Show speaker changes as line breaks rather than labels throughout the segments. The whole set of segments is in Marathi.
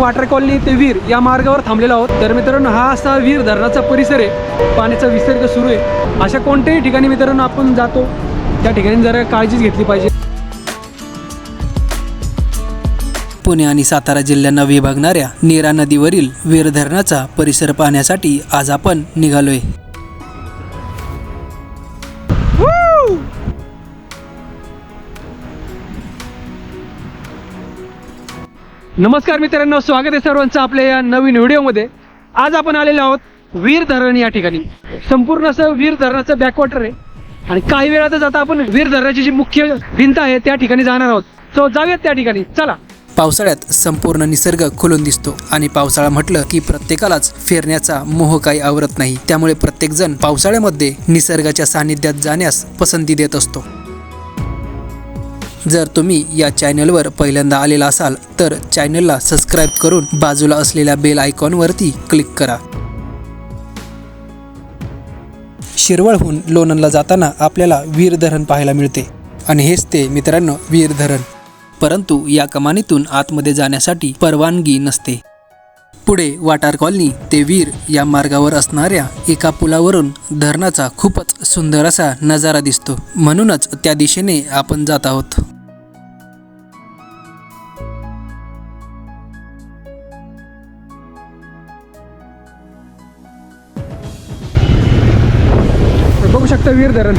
वाटर कॉलनी ते वीर या मार्गावर थांबलेलो आहोत. तर मित्रांनो हा असा वीर धरणाचा परिसर आहे. पाण्याचा विसर्ग सुरू आहे. अशा कोणत्याही ठिकाणी मित्रांनो आपण जातो त्या ठिकाणी जरा काळजीच घेतली पाहिजे.
पुणे आणि सातारा जिल्ह्यांना विभागणाऱ्या नीरा नदीवरील वीर धरणाचा परिसर पाहण्यासाठी आज आपण निघालोय.
नमस्कार मित्रांनो स्वागत आहे सर्वांचं आपल्या या नवीन व्हिडिओमध्ये. आज आपण आलेलो आहोत वीर धरण या ठिकाणी. संपूर्ण असं वीर धरणाचं बॅकवॉटर आहे. आणि काही वेळातच आता आपण वीर धरणाची जी मुख्य भिंत आहे त्या ठिकाणी जाणार आहोत. सो जाऊयात त्या ठिकाणी. चला.
पावसाळ्यात संपूर्ण निसर्ग खुलून दिसतो आणि पावसाळा म्हटलं की प्रत्येकालाच फिरण्याचा मोह काही आवरत नाही. त्यामुळे प्रत्येकजण पावसाळ्यामध्ये निसर्गाच्या सानिध्यात जाण्यास पसंती देत असतो. जर तुम्ही या चॅनलवर पहिल्यांदा आलेला असाल तर चॅनलला सबस्क्राईब करून बाजूला असलेल्या बेल आयकॉनवरती क्लिक करा. शिरवळहून लोणंदला जाताना आपल्याला वीर धरण पाहायला मिळते. आणि हेच ते मित्रांनो वीर धरण परंतु या कमानीतून आतमध्ये जाण्यासाठी परवानगी नसते. पुढे वाटार कॉलनी ते वीर या मार्गावर असणाऱ्या एका पुलावरून धरणाचा खूपच सुंदर असा नजारा दिसतो. म्हणूनच त्या दिशेने आपण जात आहोत.
शकता वीर धरण.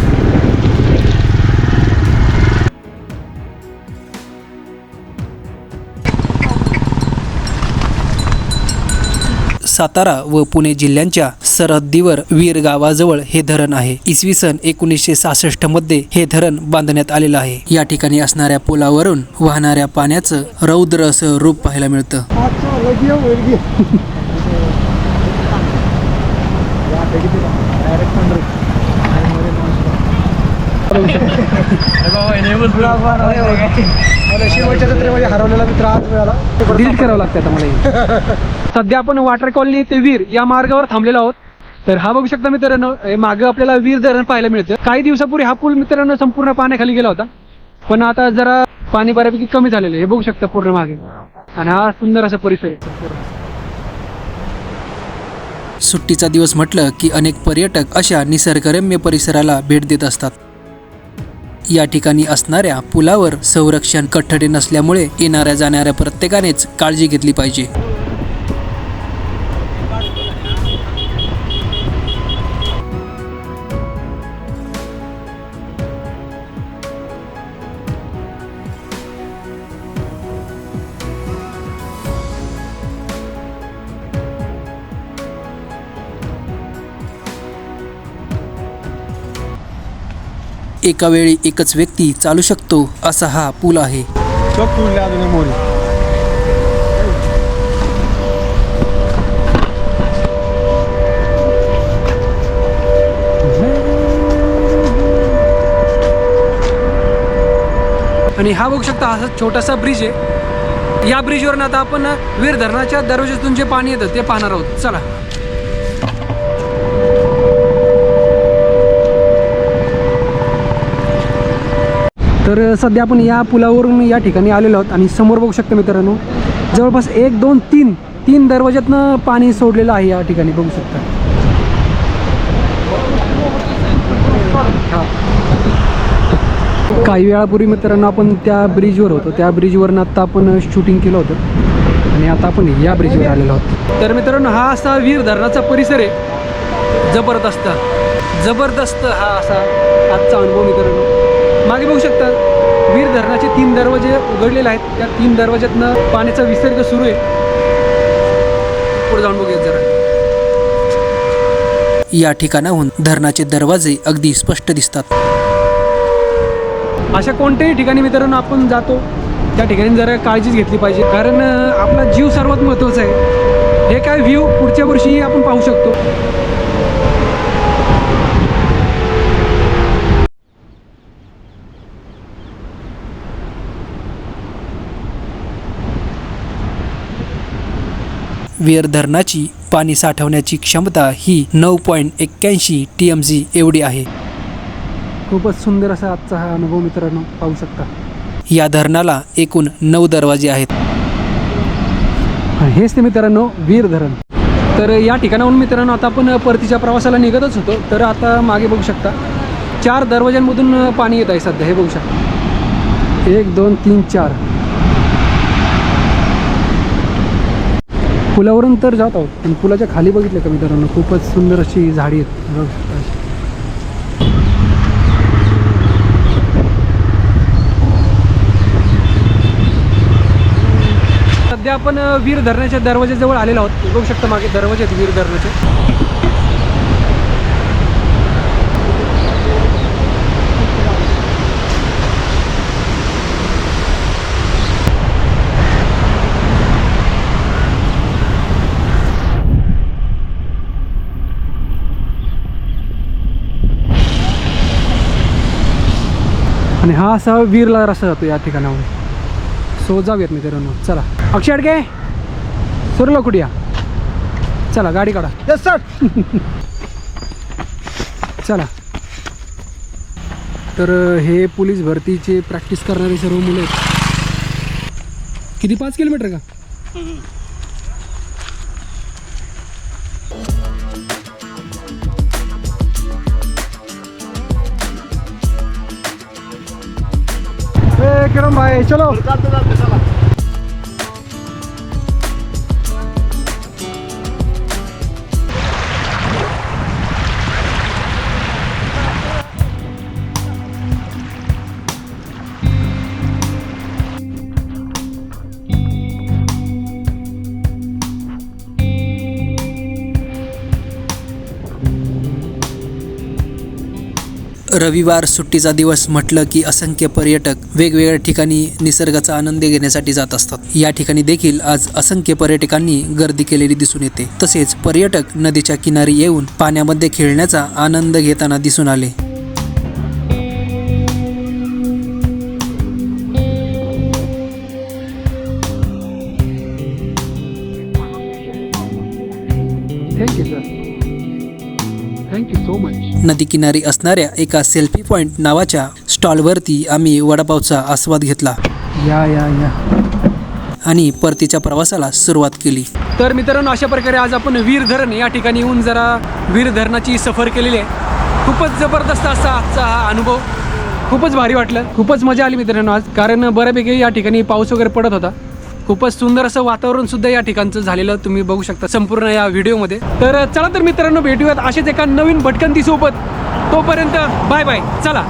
सातारा व पुणे जिल्ह्यांच्या सरहद्दीवर वीर गावाजवळ हे धरण आहे. इसवी सन एकोणीसशे सहासष्टमध्ये हे धरण बांधण्यात आलेलं आहे. या ठिकाणी असणाऱ्या पुलावरून वाहणाऱ्या पाण्याचं रौद्र असं रूप पाहायला मिळतं.
शेवटच्या जत्रेमध्ये हरवलेला मित्र आज मिळाला डिलीट करावं लागतं आता मला सध्या आपण वाटर कॉलनी ते वीर या मार्गावर थांबलेलो आहोत. तर हा बघू शकता मित्रांनो मागं आपल्याला वीर धरण पाहायला मिळतं. काही दिवसापूर्वी हा पूल मित्रांनो संपूर्ण पाण्याखाली गेला होता. पण आता जरा पाणी बऱ्यापैकी कमी झालेलं आहे. हे बघू शकता पूर्ण मागे. आणि हा सुंदर असा परिसर आहे.
सुट्टीचा दिवस म्हटलं की अनेक पर्यटक अशा निसर्गरम्य परिसराला भेट देत असतात. या ठिकाणी असणाऱ्या पुलावर संरक्षण कठडे नसल्यामुळे येणाऱ्या जाणाऱ्या प्रत्येकानेच काळजी घेतली पाहिजे. एका वेळी एकच व्यक्ती चालू शकतो असा हा पूल आहे.
आणि हा बघू शकता हा छोटासा ब्रिज आहे. या ब्रिजवरून आता आपण वीर धरणाच्या दरवाज्यातून जे पाणी येतं ते पाहणार आहोत. चला. तर सध्या आपण या पुलावरून या ठिकाणी आलेलो आहोत आणि समोर बघू शकतो मित्रांनो जवळपास एक दोन तीन तीन दरवाज्यातनं पाणी सोडलेलं आहे या ठिकाणी बघू शकता. काही वेळापूर्वी मित्रांनो आपण त्या ब्रिजवर होतो. त्या ब्रिजवरनं आत्ता आपण शूटिंग केलं होतं. आणि आता आपण या ब्रिजवर आलेलो आहोत. तर मित्रांनो हा असा वीर धरणाचा परिसर आहे. जबरदस्त. जबरदस्त हा असा आजचा अनुभव मित्रांनो. मागे बघू शकता वीर धरणाचे तीन दरवाजे उघडलेले आहेत. त्या तीन दरवाज्यातनं पाण्याचा विसर्ग सुरू आहे. पुढे जाऊन बघूयात जरा.
या ठिकाणाहून धरणाचे दरवाजे अगदी स्पष्ट दिसतात.
अशा कोणत्याही ठिकाणी मित्रांनो आपण जातो त्या ठिकाणी जरा काळजीच घेतली पाहिजे. कारण आपला जीव सर्वात महत्त्वाचा आहे. हे काय व्ह्यू पुढच्या वर्षी आपण पाहू शकतो.
वीर धरणाची पाणी साठवण्याची क्षमता ही नऊ पॉईंट एक्क्याऐंशी टी एम जी एवढी आहे.
खूपच सुंदर असा आजचा हा अनुभव मित्रांनो पाहू शकता.
या धरणाला एकूण नऊ दरवाजे आहेत.
हेच ते मित्रांनो वीर धरण तर या ठिकाणाहून मित्रांनो आता आपण परतीच्या प्रवासाला निघतच होतो. तर आता मागे बघू शकता चार दरवाजांमधून पाणी येत आहे सध्या हे बघू शकता. एक दोन तीन चार. पुलावरून तर जात आहोत पण पुलाच्या खाली बघितलं का मित्रांनो खूपच सुंदर अशी झाडी आहेत. बघू शकता सध्या आपण वीर धरणाच्या दरवाज्याजवळ आलेलो आहोत. बघू शकता मागे दरवाजे आहेत वीर धरणाचे. आणि हा असा वीरला रस्ता जातो या ठिकाणावर सो जाऊयात मित्रांनो. चला. अक्षय अडके सुरलो कुठे चला गाडी काढा.
येस सर
चला. तर हे पोलीस भरतीचे प्रॅक्टिस करणारे सर्व मुलं आहेत. किती? पाच किलोमीटर का?
কিরম ভাই চলো।
रविवार सुट्टीचा दिवस म्हटलं की असंख्य पर्यटक वेगवेगळ्या ठिकाणी निसर्गाचा आनंद घेण्यासाठी जात असतात. या ठिकाणी देखील आज असंख्य पर्यटकांनी गर्दी केलेली दिसून येते. तसेच पर्यटक नदीच्या किनारी येऊन पाण्यामध्ये खेळण्याचा आनंद घेताना दिसून आले.
Thank you sir thank you so much
नदीकिनारी असणाऱ्या एका सेल्फी पॉइंट नावाच्या स्टॉलवरती आम्ही वडापावचा आस्वाद घेतला.
या या या.
आणि परतीच्या प्रवासाला सुरुवात केली.
तर मित्रांनो अशा प्रकारे आज आपण वीर धरण या ठिकाणी येऊन जरा वीर धरणाची सफर केलेली आहे. खूपच जबरदस्त असा आजचा हा अनुभव. खूपच भारी वाटलं. खूपच मजा आली मित्रांनो आज. कारण बऱ्यापैकी या ठिकाणी पाऊस वगैरे पडत होता. खूपच सुंदर असं वातावरण सुद्धा या ठिकाणचं झालेलं तुम्ही बघू शकता संपूर्ण या व्हिडिओमध्ये. तर चला तर मित्रांनो भेटूयात असेच एका नवीन भटकंती सोबत. तोपर्यंत बाय बाय. चला.